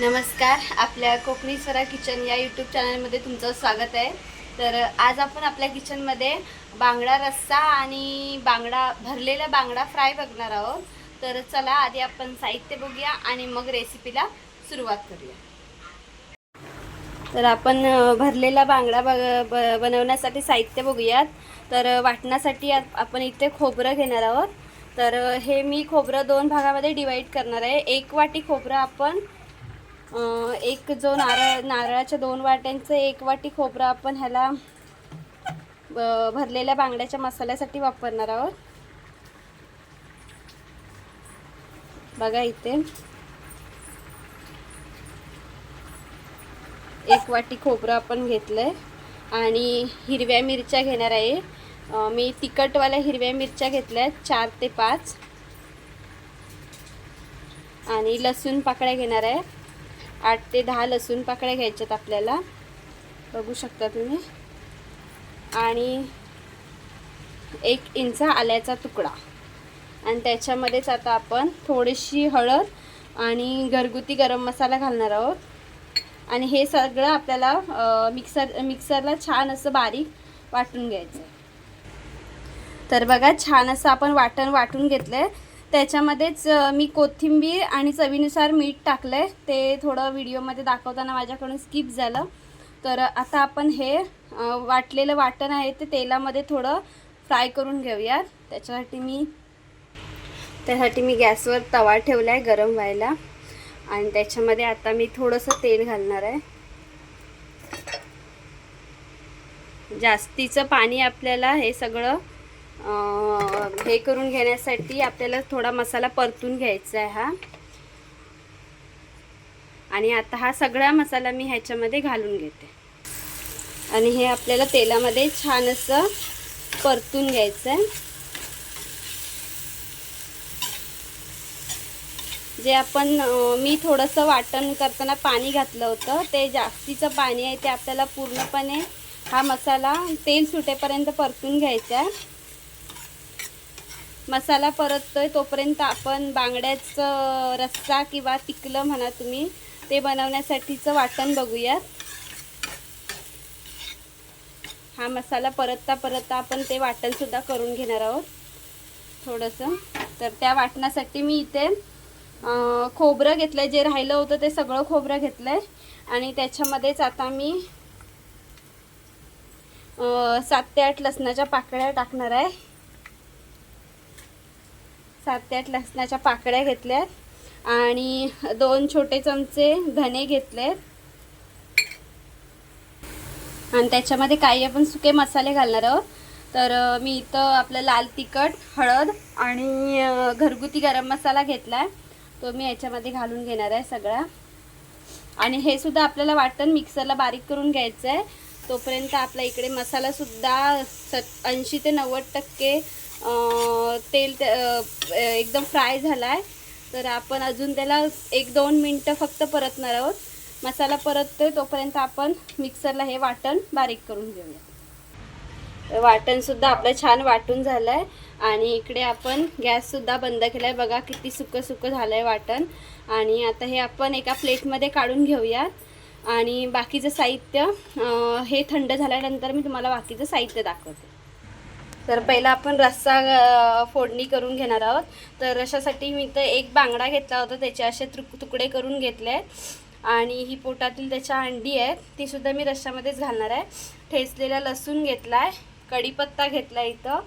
नमस्कार आपल्या कोकणी स्वरा किचन या यूट्यूब चॅनलमध्ये तुमचं स्वागत आहे. तर आज आपण आपल्या किचनमध्ये बांगडा रस्सा आणि बांगडा भरलेला बांगडा फ्राय बघणार आहोत. तर चला आधी आपण साहित्य बघूया आणि मग रेसिपीला सुरुवात करूया. तर आपण भरलेला बांगडा बग ब- बनवण्यासाठी साहित्य बघूयात. तर वाटण्यासाठी आप- आपण इथे खोबरं घेणार आहोत. तर हे मी खोबरं दोन भागामध्ये डिवाईड करणार आहे. एक वाटी खोबरं आपण एक जो नारळ नारळाच्या दोन वाट्यांचं एक वाटी खोबरं आपण ह्याला भरलेल्या बांगड्याच्या मसाल्यासाठी वापरणार आहोत. बघा इथे. एक वाटी खोबरं आपण घेतलंय. आणि हिरव्या मिरच्या घेणार आहे. मी तिखटवाल्या हिरव्या मिरच्या घेतल्या आहेत चार ते पाच. आणि लसूण पाकळ्या घेणार आहे. आठ ते दहा लसूण पाकळ्या घ्यायच्यात आपल्याला. बघू शकता तुम्ही. आणि एक इंच आल्याचा तुकडा. आणि त्याच्यामध्येच आता आपण थोडीशी हळद आणि घरगुती गरम मसाला घालणार आहोत. आणि हे सगळं आपल्याला मिक्सर मिक्सरला छान असं बारीक वाटून घ्यायचं आहे तर बघा छान असं आपण वाटण वाटून घेतलं आहे त्याच्यामध्येच मी कोथिंबीर आणि चवीनुसार मीठ टाकलं आहे ते थोडं व्हिडिओमध्ये दाखवताना माझ्याकडून स्किप झालं. तर आता आपण हे वाटलेलं वाटण आहे ते तेलामध्ये थोडं फ्राय करून घेऊया त्याच्यासाठी मी त्यासाठी मी गॅसवर तवा ठेवला आहे गरम व्हायला. आणि त्याच्यामध्ये आता मी थोडंसं तेल घालणार आहे. जास्तीचं पाणी आपल्याला हे सगळं हे करून घेण्यासाठी आपल्याला थोडा मसाला परतून घ्यायचा आहे हा. आणि आता हा सगळा मसाला मी ह्याच्यामध्ये घालून घेते. आणि हे आपल्याला तेलामध्ये छान असं परतून घ्यायचं आहे. जे आपण मी थोडंसं वाटण करताना पाणी घातलं होतं ते जास्तीचं पाणी आहे ते आपल्याला पूर्णपणे हा मसाला तेल सुटेपर्यंत परतून घ्यायचा आहे. मसाला परततोय तोपर्यंत आपण बांगड्याचं रस्सा किंवा तिकलं म्हणा तुम्ही ते बनवण्यासाठीचं वाटण बघूयात. हा मसाला परतता परतता आपण ते वाटणसुद्धा करून घेणार आहोत. थोडंसं. तर त्या वाटणासाठी मी इथे खोबरं घेतलं आहे जे राहिलं होतं ते सगळं खोबरं घेतलं आहे आणि त्याच्यामध्येच आता मी सात ते आठ लसणाच्या पाकळ्या टाकणार आहे. सात ते आठ लसणाच्या पाकळ्या घेतल्यात आणि दोन छोटे चमचे धने घेतलेत. आणि त्याच्यामध्ये काही आपण सुके मसाले घालणार आहोत. तर मी इथं आपलं लाल तिखट हळद आणि घरगुती गरम मसाला घेतला आहे तो मी याच्यामध्ये घालून घेणार आहे सगळा. आणि हे सुद्धा आपल्याला वाटण मिक्सरला बारीक करून घ्यायचं आहे तोपर्यंत आपला इकडे मसालासुद्धा सत ऐंशी ते नव्वद टक्के तेल त्या- एकदम फ्राय झाला आहे तर आपण अजून त्याला एक दोन मिनटं फक्त परतणार आहोत. मसाला परततोय तोपर्यंत आपण मिक्सरला हे वाटण बारीक करून घेऊया. वाटणसुद्धा आपलं छान वाटून झालं आहे आणि इकडे आपण गॅससुद्धा बंद केला आहे बघा किती सुकं सुकं झालं आहे वाटण. आणि आता हे आपण एका प्लेटमध्ये काढून घेऊयात आणि बाकीचं साहित्य हे थंड झाल्यानंतर मी तुम्हाला बाकीचं साहित्य दाखवते. तर पहिला आपण रस्सा फोडणी करून घेणार आहोत. तर रशासाठी मी तर एक बांगडा घेतला होता त्याचे असे तुक तुकडे करून घेतले आहेत. आणि ही पोटातील त्याच्या अंडी आहेत ती सुद्धा मी रश्श्यामध्येच घालणार आहे. ठेचलेला लसूण घेतला आहे कढीपत्ता घेतला इथं.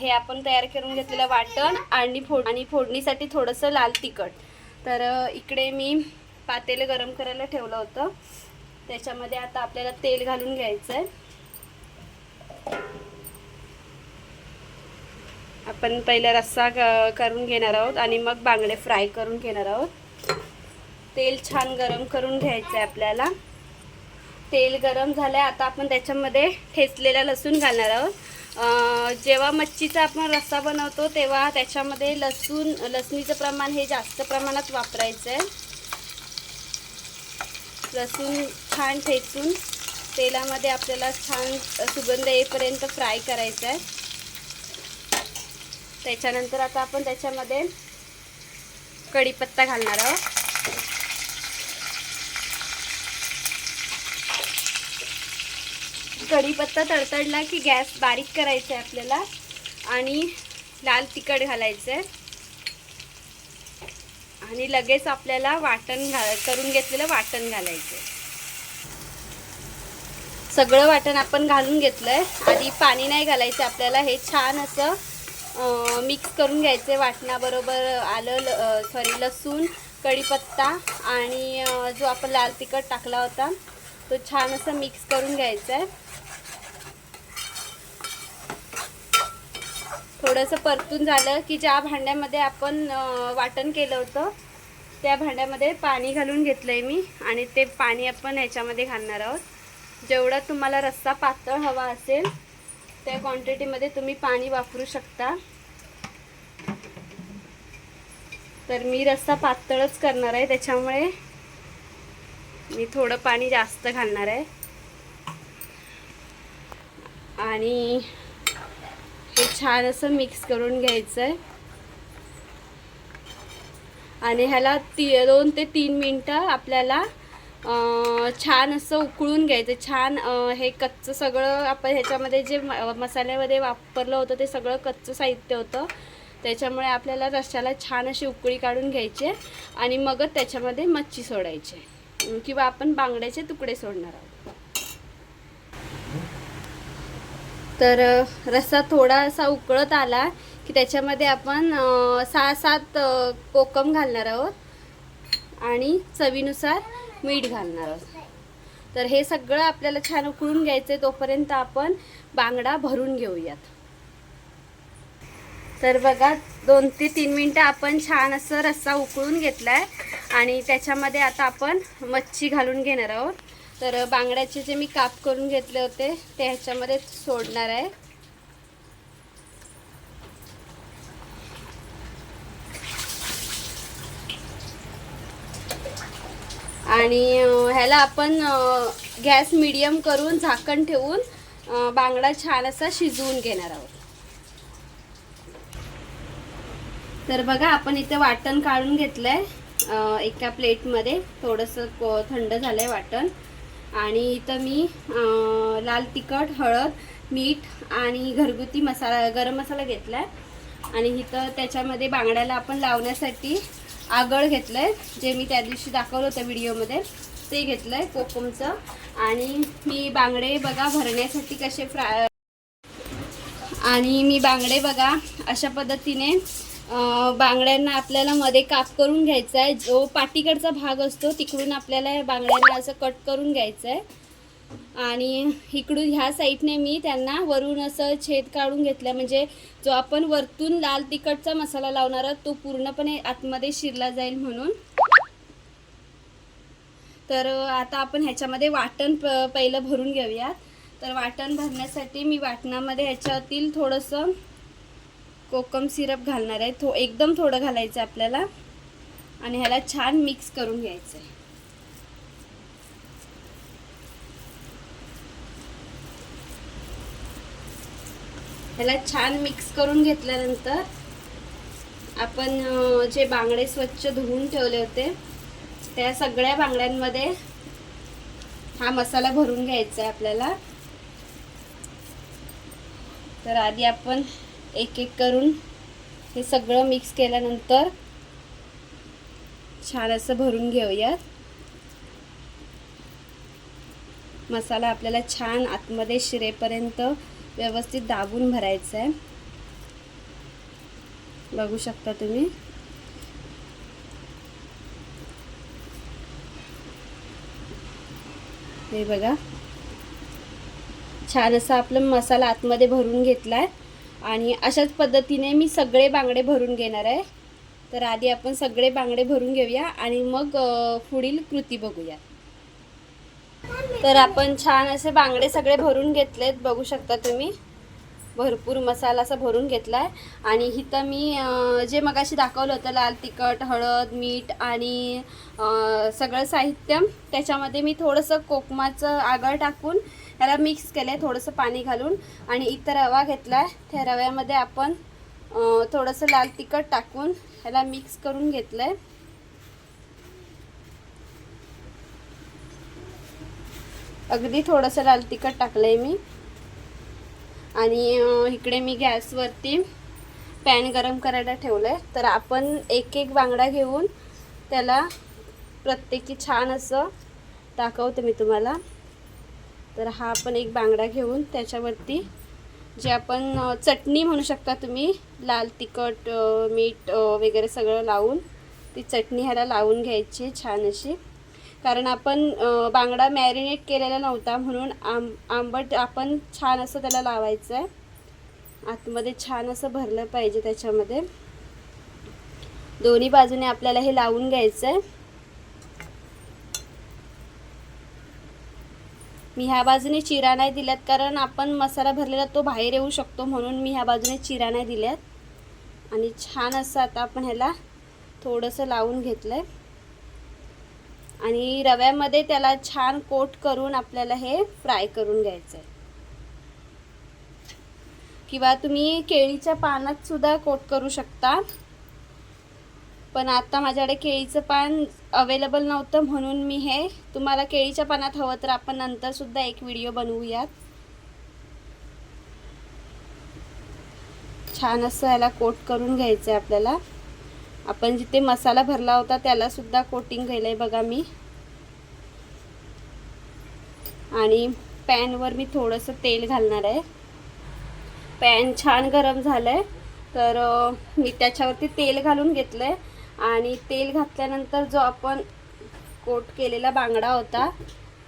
हे आपण तयार करून घेतलेलं वाटण आणि फोड आणि फोडणीसाठी थोडंसं लाल तिखट. तर इकडे मी पातेलं गरम करायला ठेवलं होतं. त्याच्यामध्ये आता आपल्याला तेल घालून घ्यायचं आहे आपण पहिला रस्सा करून घेणार आहोत आणि मग बांगडे फ्राय करून घेणार आहोत. तेल छान गरम करून घ्यायचं आहे आपल्याला. तेल गरम झालं आहे आता आपण त्याच्यामध्ये ठेचलेला लसूण घालणार आहोत. जेव्हा मच्छीचा आपण रस्सा बनवतो तेव्हा त्याच्यामध्ये लसूण लसणीचं प्रमाण हे जास्त प्रमाणात वापरायचं आहे लसूण छान ठेचून तेलामध्ये आपल्याला छान सुगंध येईपर्यंत फ्राय करायचं आहे त्याच्यानंतर आता आपण त्याच्यामध्ये कढीपत्ता घालणार आहोत. कढीपत्ता तडतडला की गॅस बारीक करायचा आहे आपल्याला आणि लाल तिखट घालायचं आहे आणि लगेच आपल्याला वाटण करून घेतलेलं वाटण घालायचं आहे सगळं वाटण आपण घालून घेतलं आहे आधी पाणी नाही घालायचं आपल्याला. हे छान असं मिक्स करून घ्यायचे. वाटणाबरोबर आलं सॉरी लसूण कढीपत्ता आणि जो आपण लाल तिखट टाकला होता तो छान असं मिक्स करून घ्यायचा आहे. थोडंसं परतून झालं की ज्या भांड्यामध्ये आपण वाटण केलं होतं त्या भांड्यामध्ये पाणी घालून घेतलंय मी आणि ते पाणी आपण ह्याच्यामध्ये घालणार आहोत. जेवढा तुम्हाला रस्सा पातळ हवा असेल त्या क्वांटिटीमध्ये तुम्ही पाणी वापरू शकता. तर मी रस्सा पातळच करणार आहे त्याच्यामुळे मी थोडं पाणी जास्त घालणार आहे. आणि हे छान असं मिक्स करून घ्यायचं आहे आणि ह्याला ती दोन ते तीन मिनटं आपल्याला छान असं उकळून घ्यायचं. छान हे कच्चं सगळं आपण ह्याच्यामध्ये जे म- मसाल्यामध्ये वापरलं होतं ते सगळं कच्चं साहित्य होतं. त्याच्यामुळे आपल्याला रश्याला छान अशी उकळी काढून घ्यायची आणि मगच त्याच्यामध्ये मच्छी सोडायची किंवा आपण बांगड्याचे तुकडे सोडणार आहोत. तर रस्सा थोडासा उकळत आला की त्याच्यामध्ये आपण सहा सात कोकम घालणार आहोत. आणि चवीनुसार मीठ घालणार आहोत. तर हे सगळं आपल्याला छान उकळून घ्यायचं आहे तोपर्यंत आपण बांगडा भरून घेऊयात. तर बघा दोन ते तीन मिनटं आपण छान असं रस्सा उकळून घेतला आहे आणि त्याच्यामध्ये आता आपण मच्छी घालून घेणार आहोत. तर बांगड्याचे जे मी काप करून घेतले होते ते ह्याच्यामध्ये सोडणार आहे. आणि ह्याला आपण गॅस मिडियम करून झाकण ठेवून बांगडा छान असा शिजवून घेणार आहोत. तर बघा आपण इथे वाटण काढून घेतलंय आहे एका प्लेटमध्ये. थोडंसं को थंड झालंय वाटण. आणि इथं मी लाल तिखट हळद मीठ आणि घरगुती मसाला गरम मसाला घेतलाय. आणि इथं त्याच्यामध्ये बांगड्याला आपण लावण्यासाठी आगळ घेतलंय. जे मी त्या दिवशी दाखवलं होतं व्हिडिओमध्ये ते घेतलंय कोकमचं. आणि मी बांगडे बघा भरण्यासाठी कसे फ्राय आणि मी बांगडे बघा अशा पद्धतीने बांगड्यांना आपल्याला मध्ये काप करून घ्यायचा आहे जो पाठीकडचा भाग असतो तिकडून आपल्याला बांगड्यांना असं कट करून घ्यायचं आहे आणि इकडून ह्या साईडने मी त्यांना वरून असं छेद काढून घेतला. म्हणजे जो आपण वरतून लाल तिखटचा मसाला लावणार आहोत तो पूर्णपणे आतमध्ये शिरला जाईल म्हणून. तर आता आपण ह्याच्यामध्ये वाटण प पहिलं भरून घेऊयात. तर वाटण भरण्यासाठी मी वाटणामध्ये ह्याच्यातील थोडंसं कोकम सिरप घालणार आहे. थो एकदम थोडं घालायचं आहे आपल्याला. आणि ह्याला छान मिक्स करून घ्यायचं आहे. ह्याला छान मिक्स करून घेतल्यानंतर आपण जे बांगडे स्वच्छ धुवून ठेवले होते त्या सगळ्या बांगड्यांमध्ये हा मसाला भरून घ्यायचा आहे आपल्याला. तर आधी आपण एक एक करून हे सगळं मिक्स केल्यानंतर छान असं भरून घेऊयात. मसाला आपल्याला छान आतमध्ये शिरेपर्यंत व्यवस्थित दाबून भरायचं आहे. बघू शकता तुम्ही. हे बघा. छान असा आपलं मसाला आतमध्ये भरून घेतला आहे आणि अशाच पद्धतीने मी सगळे बांगडे भरून घेणार आहे. तर आधी आपण सगळे बांगडे भरून घेऊया आणि मग पुढील कृती बघूया तर आपण छान असे बांगडे सगळे भरून घेतलेत बघू शकता तुम्ही. भरपूर मसाला असा भरून घेतला आहे आणि इथं मी जे मगाशी दाखवलं होतं लाल तिखट हळद मीठ आणि सगळं साहित्य त्याच्यामध्ये मी थोडंसं कोकमाचं आगळ टाकून त्याला मिक्स केलं आहे थोडंसं पाणी घालून. आणि इथं रवा घेतला आहे त्या रव्यामध्ये आपण थोडंसं लाल तिखट टाकून ह्याला मिक्स करून घेतलं आहे अगदी थोडंसं लाल तिखट टाकलं आहे मी. आणि इकडे मी गॅसवरती पॅन गरम करायला ठेवलं आहे तर आपण एक एक बांगडा घेऊन त्याला प्रत्येकी छान असं दाखवते मी तुम्हाला. तर हा आपण एक बांगडा घेऊन त्याच्यावरती जे आपण चटणी म्हणू शकता तुम्ही लाल तिखट मीठ वगैरे सगळं लावून ती चटणी ह्याला लावून घ्यायची छान अशी. कारण आपण बांगडा मॅरिनेट केलेला नव्हता म्हणून आंब आंबट आपण छान असं त्याला लावायचं आहे आतमध्ये छान असं भरलं पाहिजे त्याच्यामध्ये. दोन्ही बाजूने आपल्याला हे लावून घ्यायचं आहे मी ह्या बाजूने चिरा नाही दिल्यात कारण आपण मसाला भरलेला तो बाहेर येऊ शकतो म्हणून मी ह्या बाजूने चिरा नाही दिल्यात. आणि छान असं आता आपण ह्याला थोडंसं लावून घेतलं आहे आणि रव्यामध्ये त्याला छान कोट करून आपल्याला हे फ्राय करून घ्यायचं आहे किंवा तुम्ही केळीच्या पानात सुद्धा कोट करू शकता. पण आता माझ्याकडे केळीचं पान अवेलेबल नव्हतं म्हणून मी हे तुम्हाला केळीच्या पानात हवं तर आपण नंतर सुद्धा एक व्हिडिओ बनवूयात. छान असं ह्याला कोट करून घ्यायचं आहे आपल्याला. आपण जिथे मसाला भरला होता त्याला सुद्धा कोटिंग केलं आहे बघा मी. आणि पॅनवर मी थोडंसं तेल घालणार आहे. पॅन छान गरम झालं आहे तर मी त्याच्यावरती तेल घालून घेतलं आहे आणि तेल घातल्यानंतर जो आपण कोट केलेला बांगडा होता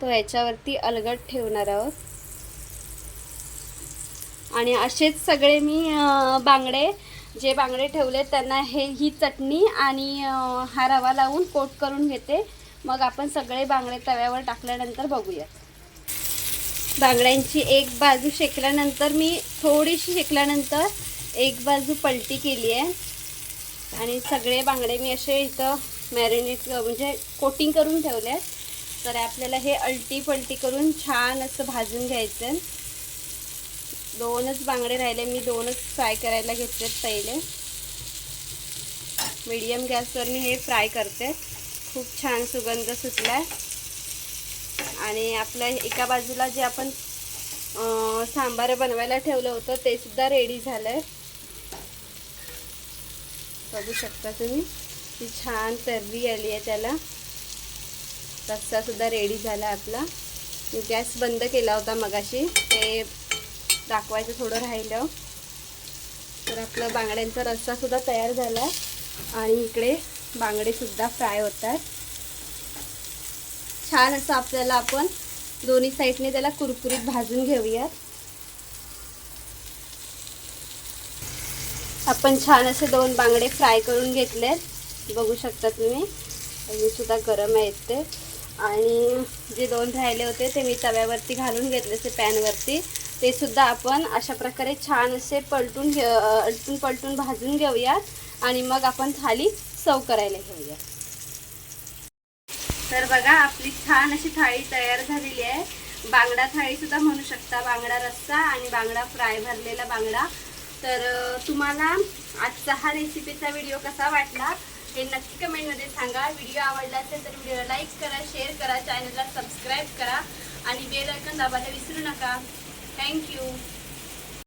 तो याच्यावरती अलगट ठेवणार आहोत. आणि असेच सगळे मी बांगडे जे बांगडे ठेवले त्यांना हे ही चटणी आणि हा रवा लावून कोट करून घेते. मग आपण सगळे बांगडे तव्यावर टाकल्यानंतर बघूयात. बांगड्यांची एक बाजू शेकल्यानंतर मी थोडीशी शेकल्यानंतर एक बाजू पलटी केली आहे. आणि सगळे बांगडे मी असे इथं मॅरिनेट म्हणजे कोटिंग करून ठेवले आहेत. तर आपल्याला हे अलटी पलटी करून छान असं भाजून घ्यायचं आहे. दोनच बांगडे राहिले. मी दोनच फ्राय करायला घेतलेत पहिले. मीडियम गॅसवर मी हे फ्राय करते. खूप छान सुगंध सुटला आहे आणि आपल्या एका बाजूला जे आपण सांबार बनवायला ठेवलं होतं ते सुद्धा रेडी झालं आहे बघू शकता तुम्ही. ती छान तर्री आली आहे त्याला. रस्सासुद्धा रेडी झाला आपला. मी गॅस बंद केला होता मगाशी. ते दाखवायचं थोडं राहिलं. तर आपला बांगड्यांचा रस्सासुद्धा तयार झाला आणि इकडे बांगडे सुद्धा फ्राय होतात छान असं आपल्याला आपण दोन्ही साईडने त्याला कुरकुरीत भाजून घेऊयात. आपण छान असे दोन बांगडे फ्राय करून घेतलेत. बघू शकता तुम्ही. अजून सुद्धा गरम आहेत ते. आणि जे दोन राहिले होते ते मी तव्यावरती घालून घेतले ते पॅनवरती. ते सुद्धा आपण अशा प्रकारे छान असे पलटून घे अलटून पलटून भाजून घेऊयात. आणि मग आपण थाली सर्व करायला घेऊया तर बघा आपली छान अशी थाळी तयार झालेली आहे. बांगडा थाळी सुद्धा म्हणू शकता. बांगडा रस्सा आणि बांगडा फ्राय भरलेला बांगडा. तर तुम्हाला आजचा हा रेसिपीचा व्हिडिओ कसा वाटला हे नक्की कमेंटमध्ये सांगा. व्हिडिओ आवडला असेल तर व्हिडिओला लाईक करा शेअर करा चॅनलला सबस्क्राईब करा. आणि बेल आयकॉन दाबायला विसरू नका. Thank you.